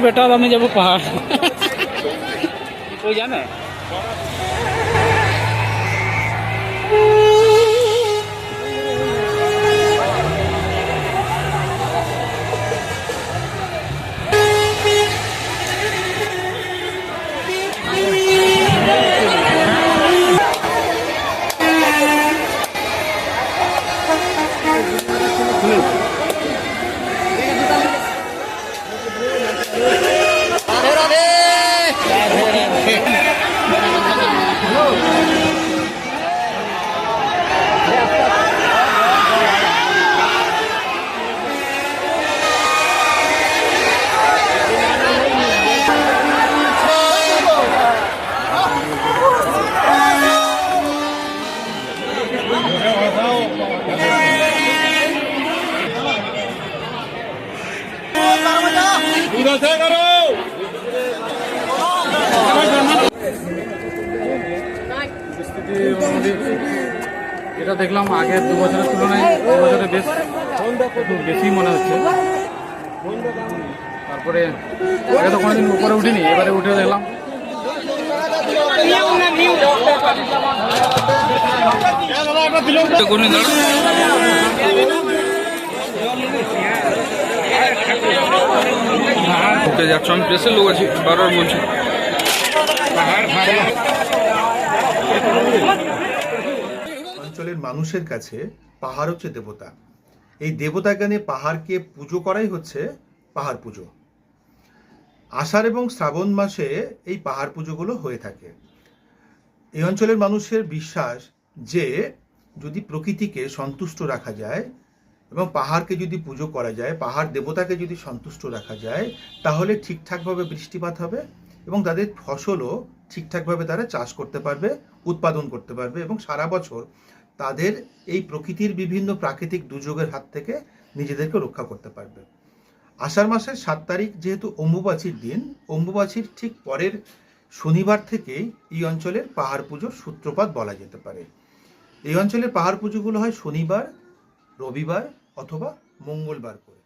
बैठा था मैं जब वो पहाड़ कोई जाना है? এটা দেখলাম আগের দু বছরের তুলনায়, দু বছরে বেশ বেশি মনে হচ্ছে। তারপরে আগে তো কোনোদিন উপরে উঠিনি, এবারে উঠে দেখলাম। ঢুকে যাচ্ছ? আমি প্রেসের লোক আছি বারবার বলছি অঞ্চলের মানুষের কাছে পাহাড় হচ্ছে দেবতা। এই দেবতা জ্ঞানে পাহাড়কে পুজো করাই হচ্ছে পাহাড় পুজো। আষাঢ় এবং শ্রাবণ মাসে এই পাহাড় পুজোগুলো হয়ে থাকে। এই অঞ্চলের মানুষের বিশ্বাস যে যদি প্রকৃতিকে সন্তুষ্ট রাখা যায় এবং পাহাড়কে যদি পুজো করা যায়, পাহাড় দেবতাকে যদি সন্তুষ্ট রাখা যায়, তাহলে ঠিকঠাকভাবে বৃষ্টিপাত হবে এবং তাদের ফসলও ঠিকঠাকভাবে তারা চাষ করতে পারবে, উৎপাদন করতে পারবে এবং সারা বছর তাদের এই প্রকৃতির বিভিন্ন প্রাকৃতিক দুর্যোগের হাত থেকে নিজেদেরকে রক্ষা করতে পারবে। আষাঢ় মাসের সাত তারিখ যেহেতু অম্বুবাচীর দিন, অম্বুবাচীর ঠিক পরের শনিবার থেকেই এই অঞ্চলের পাহাড় পুজোর সূত্রপাত বলা যেতে পারে। এই অঞ্চলের পাহাড় পুজোগুলো হয় শনিবার, রবিবার অথবা মঙ্গলবার করে।